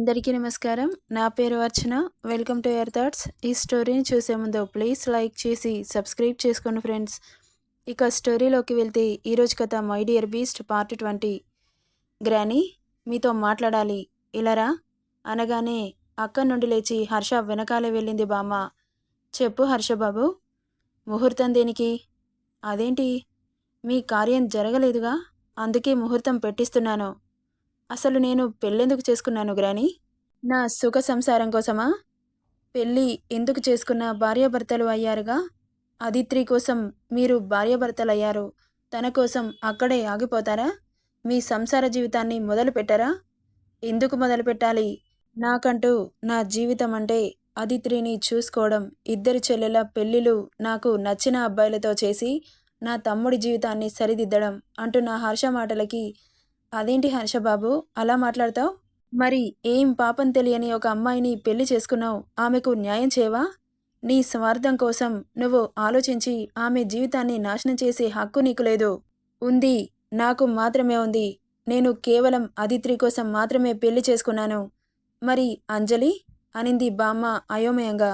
అందరికీ నమస్కారం. నా పేరు Archana. Welcome to your thoughts ఈ స్టోరీని చూసే ముందు ప్లీజ్ లైక్ చేసి సబ్స్క్రైబ్ చేసుకోండి ఫ్రెండ్స్ ఇక స్టోరీలోకి వెళ్తే ఈరోజు కథ my dear beast part twenty granny మీతో మాట్లాడాలి. ఇలారా అనగానే అక్క నుండి లేచి హర్ష వెనకాలే వెళ్ళింది బామ్మ. చెప్పు హర్షబాబు ముహూర్తం దేనికి? అదేంటి? మీ కార్యం జరగలేదుగా? అందుకే ముహూర్తం పెట్టిస్తున్నాను. అసలు నేను పెళ్ళెందుకు చేసుకున్నాను గ్రాని? నా సుఖ సంసారం కోసమా? పెళ్ళి ఎందుకు చేసుకున్న భార్యాభర్తలు అయ్యారుగా? అదిత్రి కోసం మీరు భార్యాభర్తలు అయ్యారు తన కోసం అక్కడే ఆగిపోతారా? మీ సంసార జీవితాన్ని మొదలు పెట్టారా ఎందుకు మొదలు పెట్టాలి నాకంటూ నా జీవితం అంటే అదిత్రిని చూసుకోవడం ఇద్దరు చెల్లెల పెళ్ళిళ్ళు నాకు నచ్చిన అబ్బాయిలతో చేసి నా తమ్ముడి జీవితాన్ని సరిదిద్దడం అంటూ నా హర్ష మాటలకి అదేంటి హర్షబాబు అలా మాట్లాడతావు? మరి ఏం పాపం తెలియని ఒక అమ్మాయిని పెళ్ళి చేసుకున్నావు? ఆమెకు న్యాయం చేయవా? నీ స్వార్థం కోసం నువ్వు ఆలోచించి ఆమె జీవితాన్ని నాశనం చేసే హక్కు నీకు లేదు. ఉంది. నాకు మాత్రమే ఉంది. నేను కేవలం అదిత్రి కోసం మాత్రమే పెళ్ళి చేసుకున్నాను. మరి అంజలి? అనింది బామ్మ అయోమయంగా.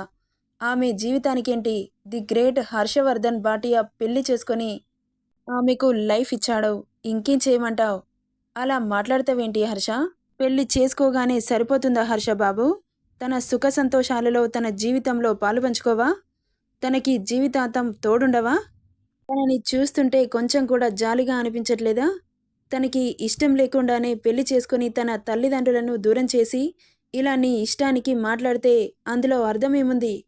ఆమె జీవితానికేంటి? ది గ్రేట్ హర్షవర్ధన్ బాటియా పెళ్ళి చేసుకొని ఆమెకు లైఫ్ ఇచ్చాడు. ఇంకేం చేయమంటావు? అలా మాట్లాడతావేంటి హర్ష? పెళ్ళి చేసుకోగానే సరిపోతుందా హర్ష బాబు? తన సుఖ సంతోషాలలో తన జీవితంలో పాలు పంచుకోవా? తనకి జీవితాంతం తోడుండవా? తనని చూస్తుంటే కొంచెం కూడా జాలిగా అనిపించట్లేదా? తనకి ఇష్టం లేకుండానే పెళ్ళి చేసుకుని తన తల్లిదండ్రులను దూరం చేసి ఇలా నీ ఇష్టానికి మాట్లాడితే అందులో అర్థమేముంది?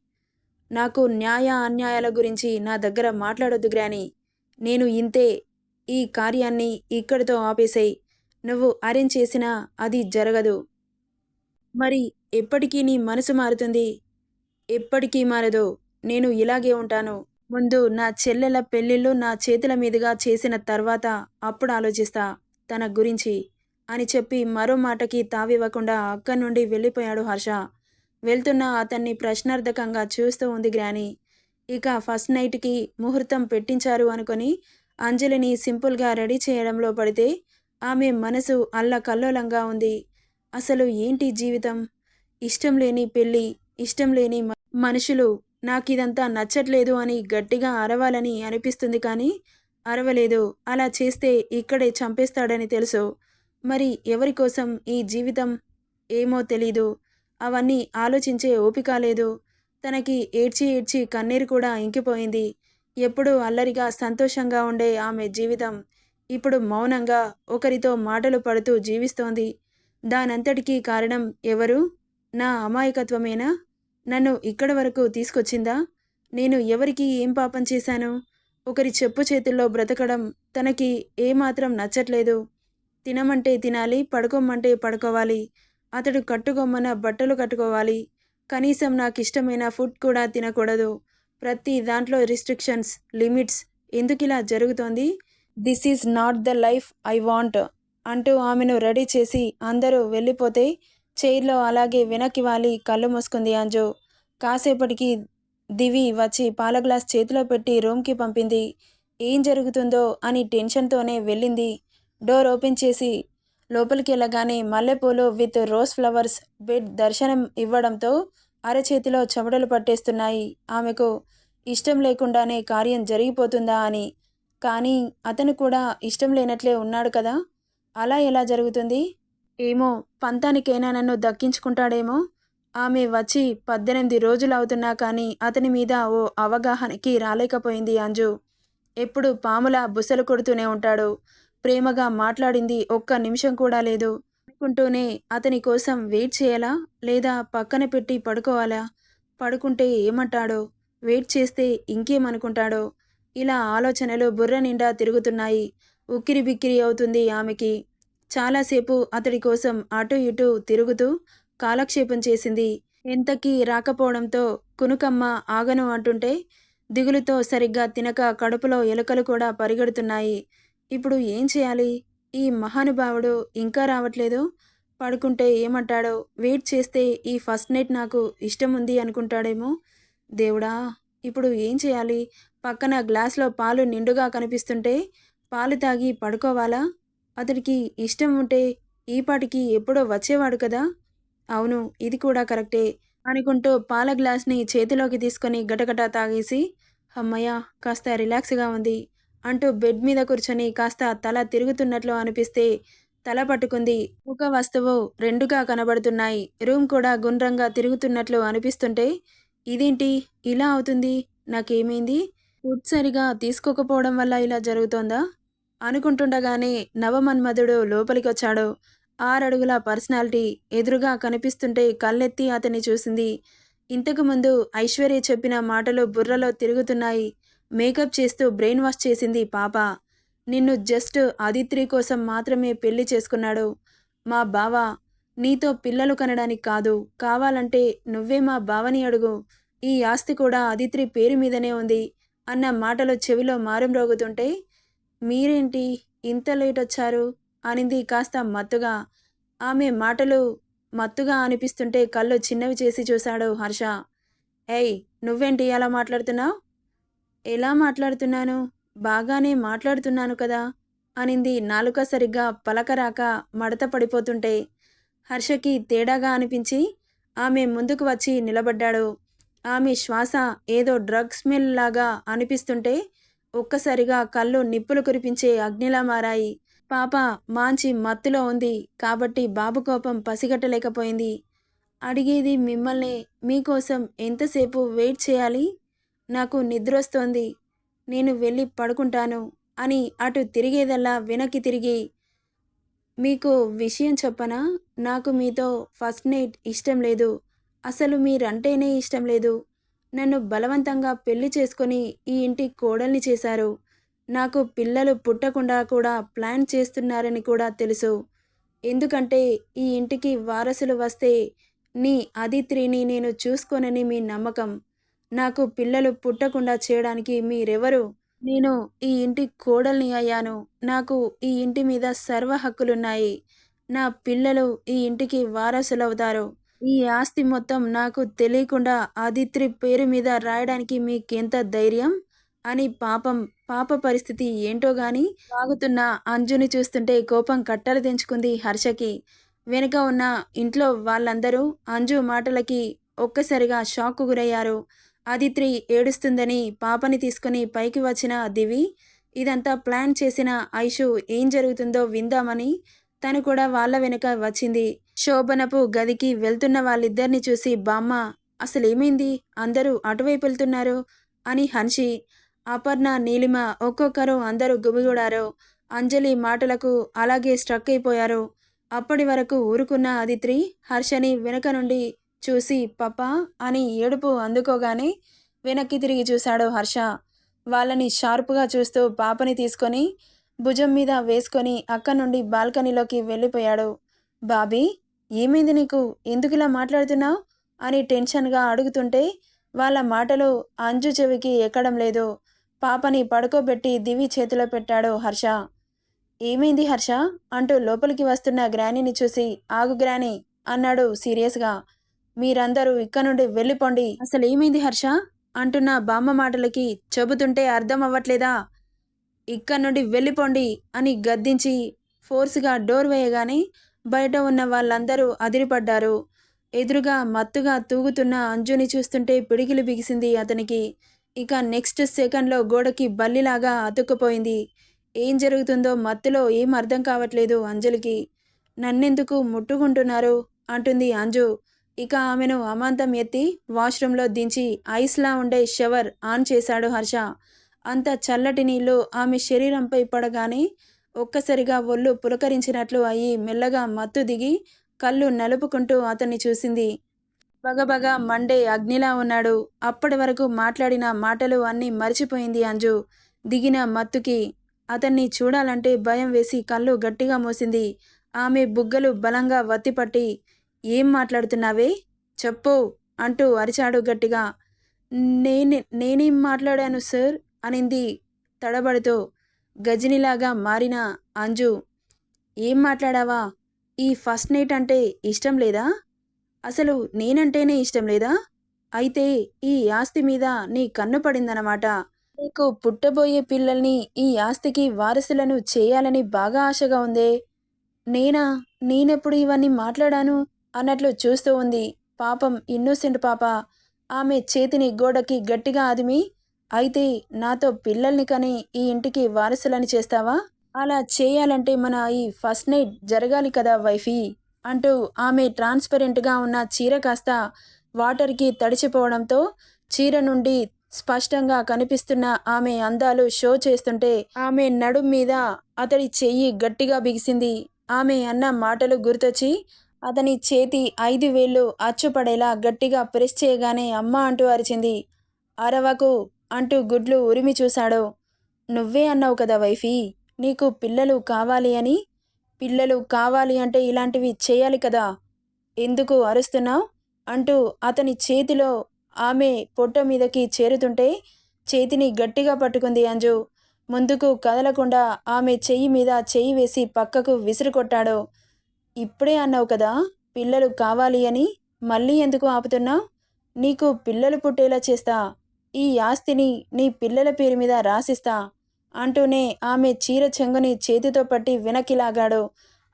నాకు న్యాయ అన్యాయాల గురించి నా దగ్గర మాట్లాడొద్దు గ్రాని. నేను ఇంతే. ఈ కార్యాన్ని ఇక్కడితో ఆపేసాయి. నువ్వు అరేంజ్ చేసినా అది జరగదు. మరి ఎప్పటికీ నీ మనసు మారుతుంది? ఎప్పటికీ మారదు. నేను ఇలాగే ఉంటాను. ముందు నా చెల్లెల పెళ్ళిళ్ళు నా చేతుల మీదుగా చేసిన తర్వాత అప్పుడు ఆలోచిస్తా తన గురించి అని చెప్పి మరో మాటకి తావివ్వకుండా అక్కడి నుండి వెళ్ళిపోయాడు హర్ష. వెళ్తున్న అతన్ని ప్రశ్నార్థకంగా చూస్తూ ఉంది గ్రాని. ఇక ఫస్ట్ నైట్కి ముహూర్తం పెట్టించారు అనుకొని అంజలిని సింపుల్గా రెడీ చేయడంలో పడితే ఆమె మనసు అల్లకల్లోలంగా ఉంది. అసలు ఏంటి జీవితం? ఇష్టం లేని పెళ్ళి ఇష్టం లేని మనుషులు నాకిదంతా నచ్చట్లేదు అని గట్టిగా అరవాలని అనిపిస్తుంది కానీ అరవలేదు. అలా చేస్తే ఇక్కడే చంపేస్తాడని తెలుసు. మరి ఎవరి కోసం ఈ జీవితం? ఏమో తెలీదు. అవన్నీ ఆలోచించే ఓపిక లేదు. తనకి ఏడ్చి ఏడ్చి కన్నీరు కూడా ఇంకిపోయింది. ఎప్పుడూ అల్లరిగా సంతోషంగా ఉండే ఆమె జీవితం ఇప్పుడు మౌనంగా ఒకరితో మాటలు పడుతూ జీవిస్తోంది. దానంతటికీ కారణం ఎవరు? నా అమాయకత్వమేనా? నన్ను ఇక్కడ వరకు తీసుకొచ్చిందా? నేను ఎవరికి ఏం పాపం చేశాను? ఒకరి చెప్పు చేతుల్లో బ్రతకడం తనకి ఏమాత్రం నచ్చట్లేదు. తినమంటే తినాలి పడుకోమంటే పడుకోవాలి. అతడు కట్టుకోమన్న బట్టలు కట్టుకోవాలి. కనీసం నాకు ఇష్టమైన ఫుడ్ కూడా తినకూడదు. ప్రతి దాంట్లో రిస్ట్రిక్షన్స్ లిమిట్స్ ఎందుకు ఇలా జరుగుతోంది? This is not the life I want అంటూ ఆమెను రెడీ చేసి అందరూ వెళ్ళిపోతే చైర్లో అలాగే వెనక్కి వాలి కళ్ళు మూసుకుంది అంజు. కాసేపటికి దివి వచ్చి పాల గ్లాస్ చేతిలో పెట్టి రూమ్కి పంపింది. ఏం జరుగుతుందో అని టెన్షన్తోనే వెళ్ళింది. డోర్ ఓపెన్ చేసి లోపలికి వెళ్ళగానే మల్లెపూలు విత్ రోజ్ ఫ్లవర్స్ బెడ్ దర్శనం ఇవ్వడంతో అరచేతిలో చెమటలు పట్టేస్తున్నాయి. ఆమెకు ఇష్టం లేకుండానే కార్యం జరిగిపోతుందా అని కానీ అతను కూడా ఇష్టం లేనట్లే ఉన్నాడు కదా. అలా ఎలా జరుగుతుంది? ఏమో పంతానికైనా నన్ను దక్కించుకుంటాడేమో. ఆమె వచ్చి పద్దెనిమిది రోజులు అవుతున్నా కానీ అతని మీద ఓ అవగాహనకి రాలేకపోయింది అంజు. ఎప్పుడు పాముల బుసలు కొడుతూనే ఉంటాడు. ప్రేమగా మాట్లాడింది ఒక్క నిమిషం కూడా లేదు. అనుకుంటూనే అతని కోసం వెయిట్ చేయాలా? లేదా పక్కన పెట్టి పడుకోవాలా? పడుకుంటే ఏమంటాడో? వెయిట్ చేస్తే ఇంకేమనుకుంటాడో? ఇలా ఆలోచనలు బుర్ర నిండా తిరుగుతున్నాయి. ఉక్కిరి బిక్కిరి అవుతుంది ఆమెకి. చాలాసేపు అతడి కోసం అటు ఇటు తిరుగుతూ కాలక్షేపం చేసింది. ఎంతకీ రాకపోవడంతో కునుకమ్మ ఆగను అంటుంటే దిగులుతో సరిగ్గా తినక కడుపులో ఎలుకలు కూడా పరిగెడుతున్నాయి. ఇప్పుడు ఏం చేయాలి? ఈ మహానుభావుడు ఇంకా రావట్లేదు. పడుకుంటే ఏమంటాడో వెయిట్ చేస్తే ఈ ఫస్ట్ నైట్ నాకు ఇష్టం ఉంది అనుకుంటాడేమో. దేవుడా ఇప్పుడు ఏం చేయాలి? పక్కన గ్లాస్లో పాలు నిండుగా కనిపిస్తుంటే పాలు తాగి పడుకోవాలా? అతడికి ఇష్టం ఉంటే ఈపాటికి ఎప్పుడో వచ్చేవాడు కదా? అవును ఇది కూడా కరెక్టే అనుకుంటూ పాల గ్లాస్ని చేతిలోకి తీసుకొని గటగట తాగేసి అమ్మయ్య కాస్త రిలాక్స్గా ఉంది అంటూ బెడ్ మీద కూర్చొని కాస్త తల తిరుగుతున్నట్లు అనిపిస్తే తల పట్టుకుంది. ఒక వస్తువు రెండుగా కనబడుతున్నాయి. రూమ్ కూడా గుండ్రంగా తిరుగుతున్నట్లు అనిపిస్తుంటే ఇదేంటి? ఇలా అవుతుంది? నాకేమైంది? ఫుడ్ సరిగా తీసుకోకపోవడం వల్ల ఇలా జరుగుతోందా? అనుకుంటుండగానే నవమన్మధుడు లోపలికి వచ్చాడు ఆరడుగుల పర్సనాలిటీ ఎదురుగా కనిపిస్తుంటే కళ్ళెత్తి అతన్ని చూసింది. ఇంతకుముందు ఐశ్వర్య చెప్పిన మాటలు బుర్రలో తిరుగుతున్నాయి. మేకప్ చేస్తూ బ్రెయిన్ వాష్ చేసింది పాప. నిన్ను జస్ట్ ఆదిత్రి కోసం మాత్రమే పెళ్ళి చేసుకున్నాడు. మా బావ నీతో పిల్లలు కనడానికి కాదు. కావాలంటే నువ్వే మా బావని అడుగు. ఈ ఆస్తి కూడా ఆదిత్రి పేరు మీదనే ఉంది. అన్న మాటలు చెవిలో మారం రోగుతుంటే మీరేంటి ఇంత లేట్ వచ్చారు అనింది కాస్త మత్తుగా. ఆమె మాటలు మత్తుగా అనిపిస్తుంటే కళ్ళు చిన్నవి చేసి చూశాడు హర్ష. ఏయ్ నువ్వేంటి అలా మాట్లాడుతున్నావు? ఎలా మాట్లాడుతున్నాను? బాగానే మాట్లాడుతున్నాను కదా? అనింది నాలుక సరిగ్గా పలకరాక మడత పడిపోతుంటే. హర్షకి తేడాగా అనిపించి ఆమె ముందుకు వచ్చి నిలబడ్డాడు. ఆమె శ్వాస ఏదో డ్రగ్ స్మెల్ లాగా అనిపిస్తుంటే ఒక్కసారిగా కళ్ళు నిప్పులు కురిపించే అగ్నిలా మారాయి. పాప మాంచి మత్తులో ఉంది కాబట్టి బాబు కోపం పసిగట్టలేకపోయింది. అడిగేది మిమ్మల్ని మీకోసం ఎంతసేపు వెయిట్ చేయాలి? నాకు నిద్రొస్తోంది. నేను వెళ్ళి పడుకుంటాను అని అటు తిరిగేదల్లా వెనక్కి తిరిగి మీకు విషయం చెప్పనా? నాకు మీతో ఫస్ట్ నైట్ ఇష్టం లేదు. అసలు మీరంటేనే ఇష్టం లేదు. నన్ను బలవంతంగా పెళ్ళి చేసుకొని ఈ ఇంటి కోడల్ని చేశారు. నాకు పిల్లలు పుట్టకుండా కూడా ప్లాన్ చేస్తున్నారని కూడా తెలుసు. ఎందుకంటే ఈ ఇంటికి వారసులు వస్తే నీ అదిత్రిని నేను చూసుకోనని మీ నమ్మకం. నాకు పిల్లలు పుట్టకుండా చేయడానికి మీరెవరు? నేను ఈ ఇంటి కోడల్ని అయ్యాను. నాకు ఈ ఇంటి మీద సర్వ హక్కులున్నాయి. నా పిల్లలు ఈ ఇంటికి వారసులవుతారు. ఈ ఆస్తి మొత్తం నాకు తెలియకుండా ఆదిత్రి పేరు మీద రాయడానికి మీకెంత ధైర్యం? అని పాపం పాప పరిస్థితి ఏంటో గాని వాగుతున్న అంజుని చూస్తుంటే కోపం కట్టలు తెంచుకుంది హర్షకి. వెనుక ఉన్న ఇంట్లో వాళ్ళందరూ అంజు మాటలకి ఒక్కసారిగా షాక్కు గురయ్యారు. ఆదిత్రి ఏడుస్తుందని పాపని తీసుకుని పైకి వచ్చిన దివి ఇదంతా ప్లాన్ చేసిన ఐషు ఏం జరుగుతుందో విందామని తను కూడా వాళ్ళ వెనుక వచ్చింది. శోభనపు గదికి వెళ్తున్న వాళ్ళిద్దరిని చూసి బామ్మ అసలేమైంది? అందరూ అటువైపు వెళ్తున్నారు? అని హన్షి అపర్ణ నీలిమ ఒక్కొక్కరు అందరూ గుమిగూడారు. అంజలి మాటలకు అలాగే స్ట్రక్ అయిపోయారు. అప్పటి వరకు ఊరుకున్న అదిత్రి హర్షని వెనుక నుండి చూసి పప్ప అని ఏడుపు అందుకోగానే వెనక్కి తిరిగి చూశాడు హర్ష. వాళ్ళని షార్ప్గా చూస్తూ పాపని తీసుకొని భుజం మీద వేసుకొని అక్క నుండి బాల్కనీలోకి వెళ్ళిపోయాడు. బాబీ ఏమైంది నీకు? ఎందుకు ఇలా మాట్లాడుతున్నావు? అని టెన్షన్గా అడుగుతుంటే వాళ్ళ మాటలు అంజు చెవికి ఎక్కడం లేదు. పాపని పడుకోబెట్టి దివి చేతిలో పెట్టాడు హర్ష. ఏమైంది హర్ష? అంటూ లోపలికి వస్తున్న గ్రానీని చూసి ఆగు గ్రాని అన్నాడు సీరియస్గా. మీరందరూ ఇక్కడ నుండి వెళ్ళిపోండి. అసలు ఏమైంది హర్ష? అంటున్న బామ్మ మాటలకి చెబుతుంటే అర్థం అవ్వట్లేదా? ఇక్కడ నుండి వెళ్ళిపోండి అని గద్దించి ఫోర్స్గా డోర్ వేయగానే బయట ఉన్న వాళ్ళందరూ అదిరిపడ్డారు. ఎదురుగా మత్తుగా తూగుతున్న అంజుని చూస్తుంటే పిడికిలు బిగిసింది అతనికి. ఇక నెక్స్ట్ సెకండ్లో గోడకి బల్లిలాగా అతుక్కుపోయింది. ఏం జరుగుతుందో మత్తులో ఏం అర్థం కావట్లేదు అంజలికి. నన్నెందుకు ముట్టుకుంటున్నారు? అంటుంది అంజు. ఇక ఆమెను అమాంతం ఎత్తి వాష్రూంలో దించి ఐస్లా ఉండే షవర్ ఆన్ చేశాడు హర్ష. అంత చల్లటి నీళ్ళు ఆమె శరీరంపై పడగానే ఒక్కసారిగా ఒళ్ళు పులకరించినట్లు అయి మెల్లగా మత్తు దిగి కళ్ళు నలుపుకుంటూ అతన్ని చూసింది. బగబగ మండే అగ్నిలా ఉన్నాడు. అప్పటి వరకు మాట్లాడిన మాటలు అన్నీ మర్చిపోయింది అంజు. దిగిన మత్తుకి అతన్ని చూడాలంటే భయం వేసి కళ్ళు గట్టిగా మూసింది. ఆమె బుగ్గలు బలంగా వత్తిపట్టి ఏం మాట్లాడుతున్నావే? చెప్పు అంటూ అరిచాడు గట్టిగా. నేనే నేనేం మాట్లాడాను సార్? అనింది తడబడుతూ. గజినిలాగా మారిన అంజు ఏం మాట్లాడావా? ఈ ఫస్ట్ నైట్ అంటే ఇష్టం లేదా? అసలు నేనంటేనే ఇష్టం లేదా? అయితే ఈ ఆస్తి మీద నీ కన్ను పడిందన్నమాట. నీకు పుట్టబోయే పిల్లల్ని ఈ ఆస్తికి వారసులను చేయాలని బాగా ఆశగా ఉందే. నేనా? నేనెప్పుడు ఇవన్నీ మాట్లాడాను? అన్నట్లు చూస్తూ ఉంది పాపం ఇన్నోసెంట్ పాప. ఆమె చేతిని గోడకి గట్టిగా అదిమి అయితే నాతో పిల్లల్ని కని ఈ ఇంటికి వారసులని చేస్తావా? అలా చేయాలంటే మన ఈ ఫస్ట్ నైట్ జరగాలి కదా వైఫీ అంటూ ఆమె ట్రాన్స్పరెంట్గా ఉన్న చీర కాస్త వాటర్కి తడిచిపోవడంతో చీర నుండి స్పష్టంగా కనిపిస్తున్న ఆమె అందాలు షో చేస్తుంటే ఆమె నడుం మీద అతడి చెయ్యి గట్టిగా బిగిసింది. ఆమె అన్న మాటలు గుర్తొచ్చి అతని చేతి ఐదు వేళ్ళు అచ్చుపడేలా గట్టిగా ప్రెస్ చేయగానే అమ్మ అంటూ అరిచింది. అరవకు అంటూ గుడ్లు ఉరిమి చూశాడు. నువ్వే అన్నావు కదా వైఫీ నీకు పిల్లలు కావాలి అని? పిల్లలు కావాలి అంటే ఇలాంటివి చేయాలి కదా. ఎందుకు అరుస్తున్నావు? అంటూ అతని చేతిలో ఆమె పొట్ట మీదకి చేరుతుంటే చేతిని గట్టిగా పట్టుకుంది అంజు. ముందుకు కదలకుండా ఆమె చెయ్యి మీద చెయ్యి వేసి పక్కకు విసిరికొట్టాడు. ఇప్పుడే అన్నావు కదా పిల్లలు కావాలి అని మళ్ళీ ఎందుకు ఆపుతున్నావు? నీకు పిల్లలు పుట్టేలా చేస్తా. ఈ ఆస్తిని నీ పిల్లల పేరు మీద రాసిస్తా అంటూనే ఆమె చీర చెంగుని చేతితో పట్టి వెనక్కిలాగాడు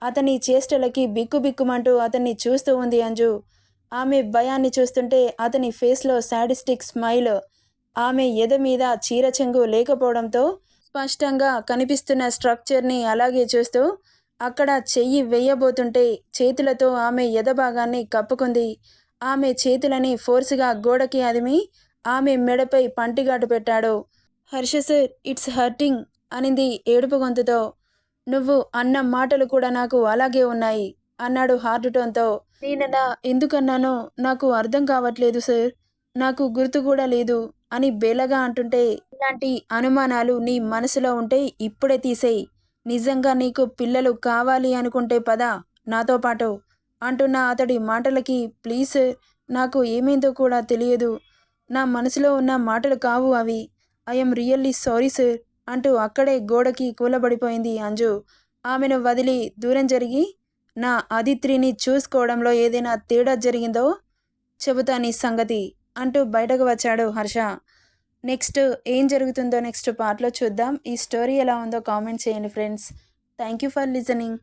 అతని చేష్టలకి బిక్కుబిక్కుమంటూ అతన్ని చూస్తూ ఉంది అంజు. ఆమె భయాన్ని చూస్తుంటే అతని ఫేస్లో సాడిస్టిక్ స్మైల్. ఆమె ఎద మీద చీర చెంగు లేకపోవడంతో స్పష్టంగా కనిపిస్తున్న స్ట్రక్చర్ని అలాగే చూస్తూ అక్కడ చెయ్యి వేయబోతుంటే చేతులతో ఆమె ఎదభాగాన్ని కప్పుకుంది. ఆమె చేతులని ఫోర్స్గా గోడకి అదిమి ఆమె మెడపై పంటిగాటు పెట్టాడు. హర్ష సార్ ఇట్స్ హర్టింగ్ అనింది ఏడుపు గొంతుతో. నువ్వు అన్న మాటలు కూడా నాకు అలాగే ఉన్నాయి అన్నాడు హార్ట్ టోన్తో. నేనలా ఎందుకన్నానో నాకు అర్థం కావట్లేదు సార్. నాకు గుర్తు కూడా లేదు అని బేలగా అంటుంటే ఇలాంటి అనుమానాలు నీ మనసులో ఉంటే ఇప్పుడే తీసేయి. నిజంగా నీకు పిల్లలు కావాలి అనుకుంటే పద నాతో పాటు అంటున్న అతడి మాటలకి ప్లీజ్ నాకు ఏమైందో కూడా తెలియదు. నా మనసులో ఉన్న మాటలు కావు అవి. ఐఎమ్ రియల్లీ సారీ సార్ అంటూ అక్కడే గోడకి కూలబడిపోయింది అంజు. ఆమెను వదిలి దూరం జరిగి నా అదిత్రిని చూసుకోవడంలో ఏదైనా తేడా జరిగిందో చెబుతా నీ సంగతి అంటూ బయటకు వచ్చాడు హర్ష. నెక్స్ట్ ఏం జరుగుతుందో నెక్స్ట్ పార్ట్లో చూద్దాం. ఈ స్టోరీ ఎలా ఉందో కామెంట్ చేయండి friends. Thank you for listening